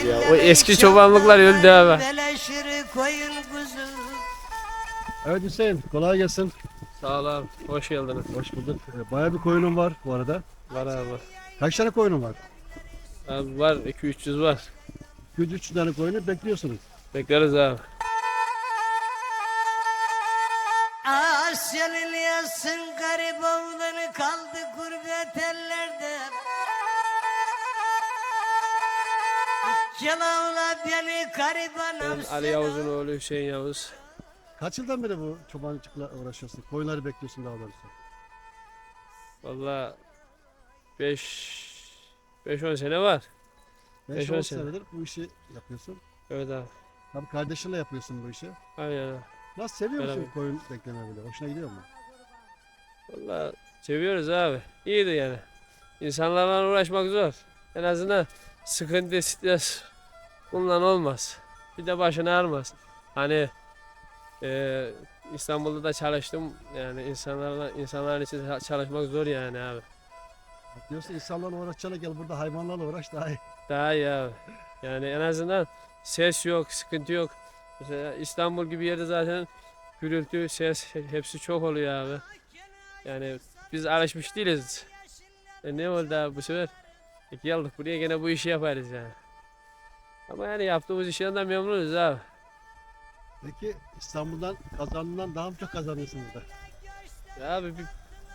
abi ya. O eski çobanlıklar öldü abi. Evet Hüseyin kolay gelsin. Sağ ol abi. Hoş geldiniz. Hoş bulduk. Ee, Bayağı bir koyunum var bu arada. Var abi. Kaç tane koyunum var? Abi var 2-300 var. 200-300 tane koyunu bekliyorsunuz. Bekleriz abi. Asya'nın yazsın garip oğlanı kaldı Ben Ali Yavuz'un oğlu Hüseyin Yavuz. Kaç yıldan beri bu çobancılıkla uğraşıyorsun? Koyunları bekliyorsun daha doğrusu. Valla 5 5-10 sene var. Beş, 5-10 on sene. senedir bu işi yapıyorsun. Evet abi. Tabii kardeşinle yapıyorsun bu işi. Aynen abi. Nasıl seviyor musun Beraber. koyun beklemeyi böyle? Hoşuna gidiyor mu? Valla seviyoruz abi. İyiydi yani. İnsanlarla uğraşmak zor. En azından sıkıntı, stres bundan olmaz. Bir de başını ağrımaz. Hani e, İstanbul'da da çalıştım. Yani insanlarla insanların için ça- çalışmak zor yani abi. Diyorsun insanlarla uğraşacağına gel burada hayvanlarla uğraş daha iyi. Daha iyi abi. Yani en azından ses yok, sıkıntı yok. Mesela İstanbul gibi yerde zaten gürültü, ses hepsi çok oluyor abi. Yani biz alışmış değiliz. E ne oldu abi bu sefer? E geldik buraya gene bu işi yaparız yani. Ama yani yaptığımız işten de memnunuz abi. Peki İstanbul'dan kazandığından daha mı çok kazanıyorsun burada? Ya abi bir,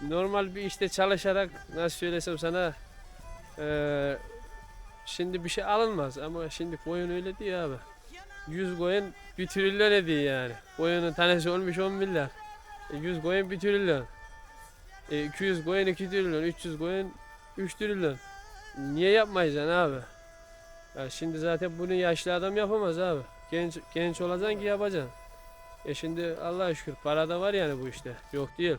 normal bir işte çalışarak nasıl söylesem sana eee, şimdi bir şey alınmaz ama şimdi koyun öyle değil abi. 100 koyun bir trilyon ediyor yani. Koyunun tanesi olmuş 10 milyar. E, 100 koyun bir trilyon. E, 200 koyun 2 trilyon. 300 koyun 3 trilyon. Niye yapmayacaksın abi? Ya şimdi zaten bunu yaşlı adam yapamaz abi. Genç genç olacaksın ki yapacaksın. E şimdi Allah'a şükür para da var yani bu işte. Yok değil.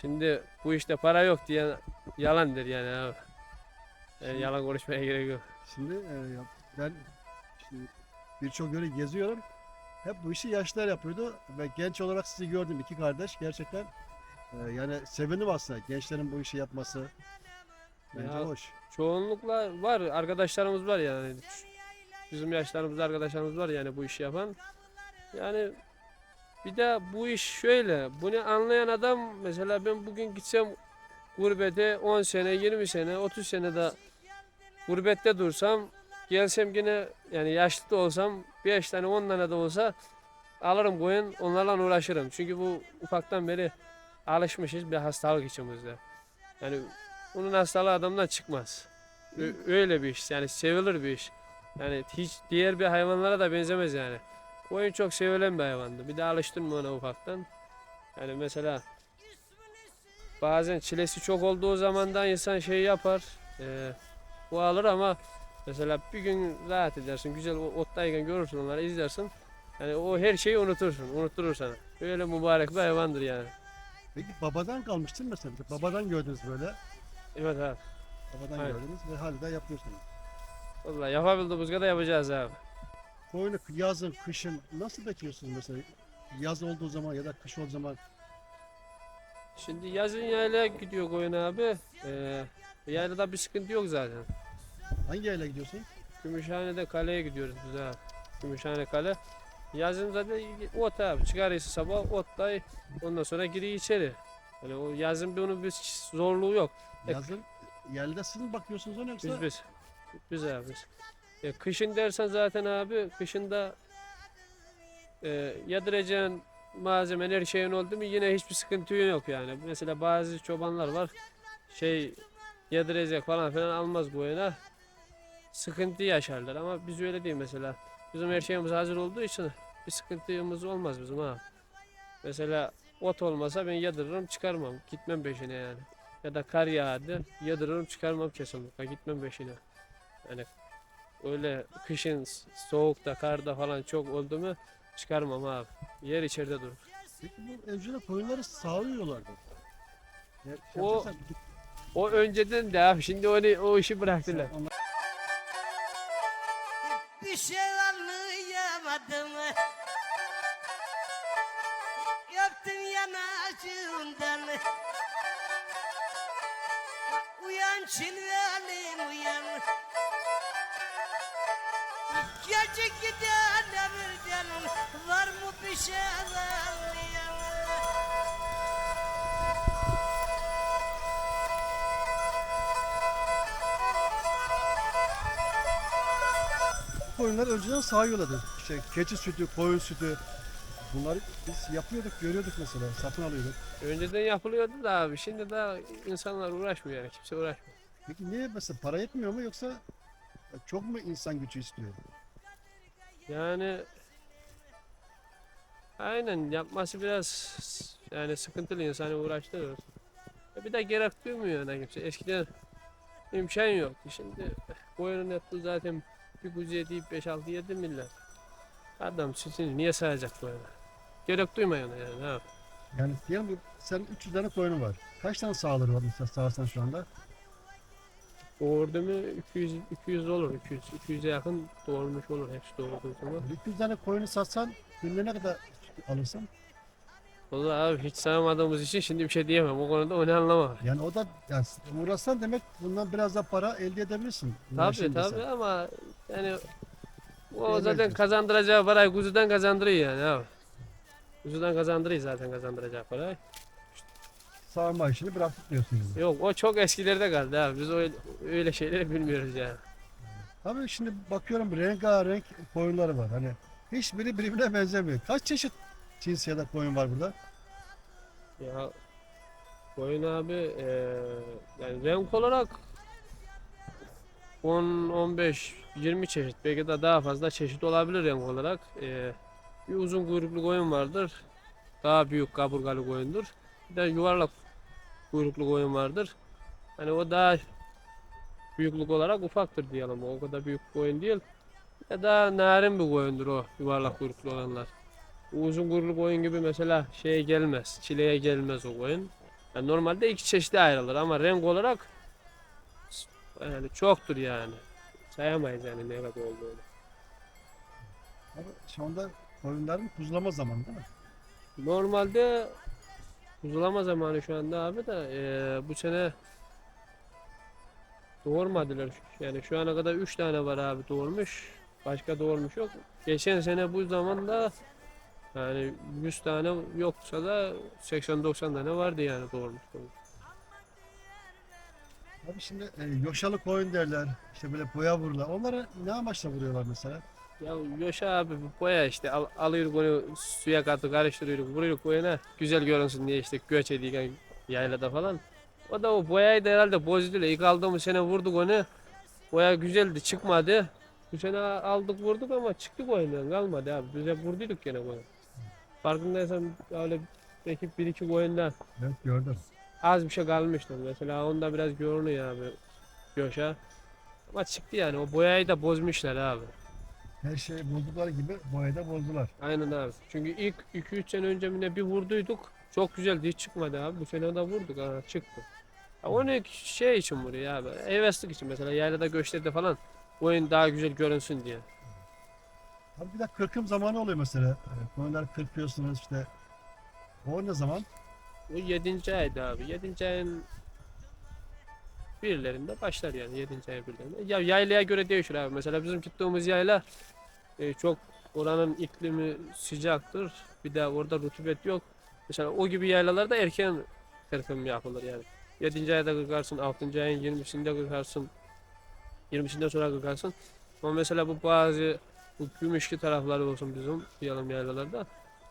Şimdi bu işte para yok diyen yalandır yani abi. Yani yalan konuşmaya gerek yok. Şimdi e, ya ben şimdi birçok yere geziyorum. Hep bu işi yaşlılar yapıyordu ve genç olarak sizi gördüm iki kardeş gerçekten e, yani sevindim aslında gençlerin bu işi yapması. Bence Ya, hoş. Çoğunlukla var arkadaşlarımız var yani. Bizim yaşlarımızda arkadaşlarımız var yani bu işi yapan. Yani bir de bu iş şöyle. Bunu anlayan adam mesela ben bugün gitsem gurbete 10 sene, 20 sene, 30 sene de gurbette dursam gelsem yine yani yaşlı da olsam 5 tane 10 tane de olsa alırım koyun onlarla uğraşırım. Çünkü bu ufaktan beri alışmışız bir hastalık içimizde. Yani onun hastalığı adamdan çıkmaz. Ö- öyle bir iş yani sevilir bir iş. Yani hiç diğer bir hayvanlara da benzemez yani. Koyun çok sevilen bir hayvandı. Bir de alıştın mı ona ufaktan. Yani mesela bazen çilesi çok olduğu zamandan insan şey yapar. E, bu alır ama mesela bir gün rahat edersin. Güzel o- ottayken görürsün onları izlersin. Yani o her şeyi unutursun. Unutturur sana. Böyle mübarek bir hayvandır yani. Peki babadan kalmıştın mesela. Babadan gördünüz böyle. Evet abi. Babadan Aynen. gördünüz ve hala yapıyorsunuz. Vallahi yapabildiğimiz kadar yapacağız abi. Koyunu yazın, kışın nasıl bekliyorsunuz mesela? Yaz olduğu zaman ya da kış olduğu zaman Şimdi yazın yaylaya gidiyor koyun abi. Ee, yaylada bir sıkıntı yok zaten. hangi ayla gidiyorsun? Gümüşhane'de kaleye gidiyoruz biz abi. Gümüşhane kale. Yazın zaten ot abi. Çıkarıyorsun sabah otla ondan sonra giriyor içeri. Yani o yazın bunun bir zorluğu yok. E- Yazın yerlide siz mi bakıyorsunuz ona yoksa? Biz biz. Biz abi biz. E, kışın dersen zaten abi kışında e, yadıracağın malzemen her şeyin oldu mu yine hiçbir sıkıntı yok yani. Mesela bazı çobanlar var şey yadıracak falan filan almaz bu yana. Sıkıntı yaşarlar ama biz öyle değil mesela. Bizim her şeyimiz hazır olduğu için bir sıkıntımız olmaz bizim ha. Mesela ot olmasa ben yadırırım çıkarmam. Gitmem peşine yani. Ya da kar yağdı yadırırım çıkarmam kesinlikle gitmem peşine. Yani öyle kışın soğukta karda falan çok oldu mu çıkarmam abi. Yer içeride durur. Peki bu evcil koyunları sağlıyorlardı. Ya, O- O önceden de abi şimdi onu o işi bıraktılar. onlar- Çilvelim uyan. Gece giden bir var mı bir şey anlayan? Koyunlar önceden sağıyorlardı. İşte keçi sütü, koyun sütü. Bunları biz yapıyorduk, görüyorduk mesela. Satın alıyorduk. Önceden yapılıyordu da abi. Şimdi daha insanlar uğraşmıyor yani. Kimse uğraşmıyor. Peki niye mesela para yetmiyor mu yoksa çok mu insan gücü istiyor? Yani aynen yapması biraz yani sıkıntılı insanı uğraştırır. E Bir de gerek duymuyor yani kimse. Eskiden imkan yoktu. Şimdi koyunun eti zaten bir kuzuya deyip 5-6 7 milyar. Adam sütünü niye sayacak koyuna? Gerek duymuyor ona yani. Yap? Yani diyelim sen 300 tane koyunun var. Kaç tane sağları var mesela sağırsan şu anda? Doğurdu mu 200 200 olur 200 200'e yakın doğurmuş olur hepsi doğurduğu zaman. 200 tane koyunu satsan günde ne kadar alırsın? Vallahi abi hiç saymadığımız için şimdi bir şey diyemem. O konuda onu anlamam. Yani o da yani uğraşsan demek bundan biraz da para elde edebilirsin. Tabii tabii desen. ama yani o Yemez zaten diyorsun. kazandıracağı parayı kuzudan kazandırıyor yani abi. Kuzudan kazandırıyor zaten kazandıracağı parayı. Sağma işini bıraktık diyorsun yani. Yok o çok eskilerde kaldı abi. Biz öyle, öyle şeyleri bilmiyoruz yani. Abi şimdi bakıyorum rengarenk koyunları var. Hani hiçbiri birbirine benzemiyor. Kaç çeşit cins ya da koyun var burada? Ya koyun abi eee yani renk olarak 10, 15, 20 çeşit belki de daha fazla çeşit olabilir renk olarak. Eee, bir uzun kuyruklu koyun vardır. Daha büyük kaburgalı koyundur. Bir de yuvarlak kuyruklu koyun vardır. Hani o daha büyüklük olarak ufaktır diyelim. O kadar büyük koyun değil. Ya daha narin bir koyundur o yuvarlak kuyruklu olanlar. Uzun kuyruklu koyun gibi mesela şeye gelmez. Çileye gelmez o koyun. Yani normalde iki çeşide ayrılır ama renk olarak yani çoktur yani. Sayamayız yani ne kadar olduğunu. Abi şu anda koyunların kuzulama zamanı değil mi? Normalde kuzulama zamanı şu anda abi de eee, bu sene doğurmadılar. Yani şu ana kadar 3 tane var abi doğurmuş. Başka doğurmuş yok. Geçen sene bu zamanda yani 100 tane yoksa da 80-90 tane vardı yani doğurmuş. Abi şimdi e, yoşalı koyun derler. İşte böyle boya vururlar. Onları ne amaçla vuruyorlar mesela? Ya Yoşa abi bu boya işte al, alıyoruz onu suya katı karıştırıyoruz vuruyoruz koyuna güzel görünsün diye işte göç ediyorken yaylada falan. O da o boyayı da herhalde bozdu. İlk aldığımız sene vurduk onu. Boya güzeldi çıkmadı. Bu sene aldık vurduk ama çıktı koyundan kalmadı abi. Biz hep vurduyduk gene koyun. Farkındaysan öyle belki bir iki koyunda Evet gördüm. az bir şey kalmıştı. Mesela onda biraz görünüyor abi Yoşa. Ama çıktı yani o boyayı da bozmuşlar abi. Her şeyi buldukları gibi boyayı da bozdular. Aynen abi. Çünkü ilk 2-3 sene önce mi ne bir vurduyduk. Çok güzeldi hiç çıkmadı abi. Bu sene de vurduk ha çıktı. Ya onu şey için vuruyor abi. Heveslik için mesela yaylada göçlerde falan oyun daha güzel görünsün diye. Abi bir de kırkım zamanı oluyor mesela. E, Koyunları kırpıyorsunuz işte. O ne zaman? Bu 7. aydı abi. 7. ayın birilerinde başlar yani 7. ay birilerinde. Ya yaylaya göre değişir abi. Mesela bizim gittiğimiz yayla e, çok oranın iklimi sıcaktır. Bir de orada rutubet yok. Mesela o gibi yaylalarda erken kırkım yapılır yani. 7. ayda kırkarsın, 6. ayın 20'sinde kırkarsın. 20'sinden sonra kırkarsın. Ama mesela bu bazı bu Gümüşlü tarafları olsun bizim diyelim yaylalarda.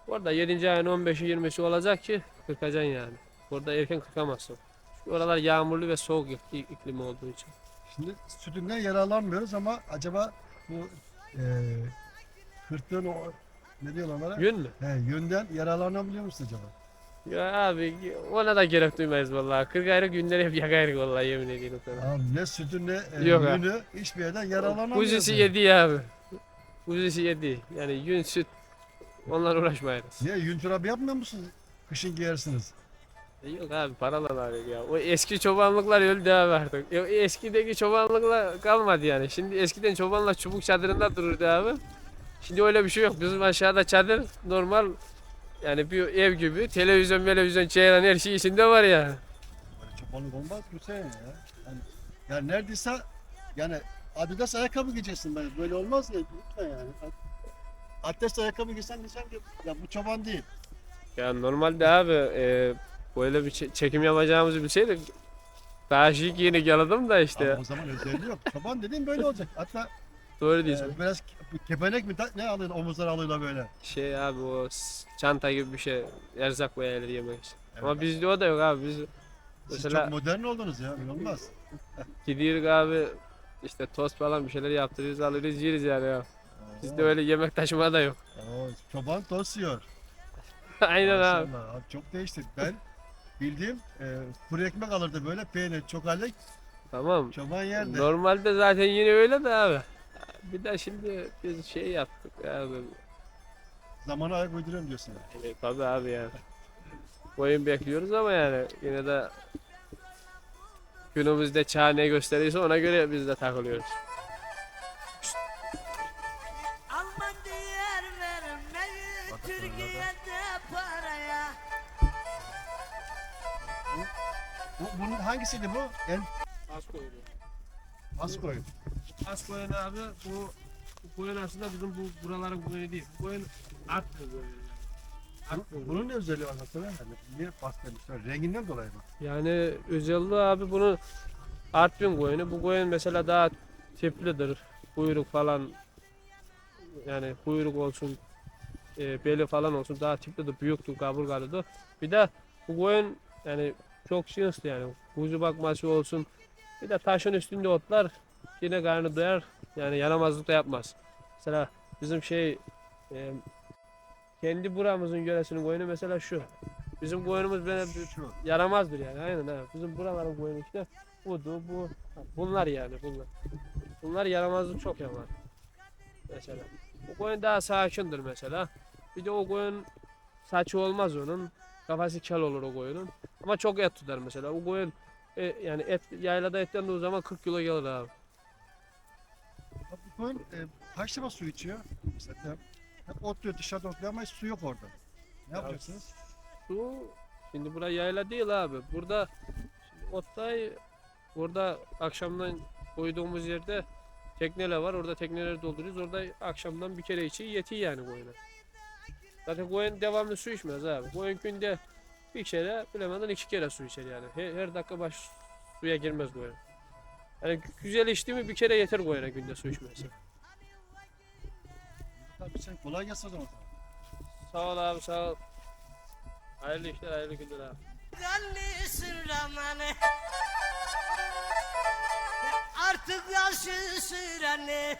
Orada 7. ayın 15'i 20'si olacak ki kırkacaksın yani. Orada erken kırkamazsın. Çünkü oralar yağmurlu ve soğuk ik- iklimi olduğu için. Şimdi sütünden yararlanmıyoruz ama acaba bu e, kırktığın o ne diyorlar onlara? Yün mü? He, yönden yararlanabiliyor musun acaba? Ya abi ona da gerek duymayız vallahi. 40 ayrı günleri hep yakayırık vallahi yemin ediyorum sana. Abi ne sütü ne e, Yok ha. yünü hiçbir yerden yararlanamıyoruz. Kuzusu yani. yedi abi. Kuzusu yedi. Yani yün süt onlarla uğraşmayız. Niye yün çorabı yapmıyor musunuz? Kışın giyersiniz. Yok abi paralar abi ya. O eski çobanlıklar öldü abi artık. Eskideki çobanlıklar kalmadı yani. Şimdi eskiden çobanlar çubuk çadırında dururdu abi. Şimdi öyle bir şey yok. Bizim aşağıda çadır normal yani bir ev gibi. Televizyon, televizyon, çeyren her şey içinde var ya. Böyle çobanlık olmaz Hüseyin ya. Yani, yani neredeyse yani Adidas ayakkabı giyeceksin ben. Böyle olmaz ya. Lütfen yani. Adidas ayakkabı giysen diyeceğim ki ya bu çoban değil. Ya normalde abi e, böyle bir çe- çekim yapacağımızı bilseydik şık yeni geldim da işte. Ama o zaman özelliği yok. Çoban dediğin böyle olacak. Hatta Doğru diyorsun. e, biraz ke- kepenek mi ta- ne alıyorsun omuzlara alıyorlar böyle. Şey abi o s- çanta gibi bir şey erzak veya yemek için. Ama Evet. bizde o da yok abi. Biz Siz mesela- çok modern oldunuz ya. Olmaz. gidiyoruz abi işte tost falan bir şeyler yaptırırız alırız yeriz yani ya. Bizde öyle yemek taşıma da yok. Oo, çoban tost yiyor. Aynen abi. Maşallah, abi. Çok değişti. Ben bildiğim e, kuru ekmek alırdı böyle peynir, çokalek, Tamam. çoban yerdi. Normalde zaten yine öyle de abi. Bir de şimdi biz şey yaptık abi. Zamana ayak uyduruyorum diyorsun. Yani, tabii abi yani. Oyun bekliyoruz ama yani yine de günümüzde çağ ne gösterirse ona göre biz de takılıyoruz. Diğer Türkiye'de paraya Bu, bunun hangisiydi bu? En Az koyun. az koyun. Az koyun abi bu, bu koyun aslında bizim bu buraların koyunu değil. Bu koyun at bu koyun. koyunu. Bunun ne özelliği var mesela? Yani niye pastelmişler? Renginden dolayı mı? Yani özelliği abi bunun Artvin koyunu. Bu koyun mesela daha tiplidir. Kuyruk falan yani kuyruk olsun e, beli falan olsun daha tiplidir. Büyüktür, kaburgalıdır. Bir de bu koyun yani çok şinsli yani. Kuzu bakması olsun. Bir de taşın üstünde otlar yine karnı doyar. Yani yaramazlık da yapmaz. Mesela bizim şey e, kendi buramızın yöresinin koyunu mesela şu. Bizim koyunumuz böyle bir yaramazdır yani aynen ha. Bizim buraların koyunu işte budu bu bunlar yani bunlar. Bunlar yaramazlık çok yapar. Mesela. O koyun daha sakindir mesela. Bir de o koyun saçı olmaz onun. Kafası kel olur o koyunun. Ama çok et tutar mesela. O koyun e, yani et yaylada etlendiği zaman 40 kilo gelir abi. Bu koyun e, kaç defa su içiyor? Mesela hep otluyor dışarıda otluyor ama hiç su yok orada. Ne Ya, yapacaksınız? Su şimdi bura yayla değil abi. Burada şimdi burada akşamdan koyduğumuz yerde tekneler var. Orada tekneleri dolduruyoruz. Orada akşamdan bir kere içi yetiyor yani koyuna. Zaten koyun devamlı su içmez abi. Koyun günde bir kere bilemeden iki kere su içer yani. Her, her dakika baş suya girmez koyun. Yani güzel içti mi bir kere yeter koyuna günde su içmesi. Tabii sen kolay gelsin o zaman. Sağ ol abi sağ ol. Hayırlı işler hayırlı günler abi. Artık yaşı süreni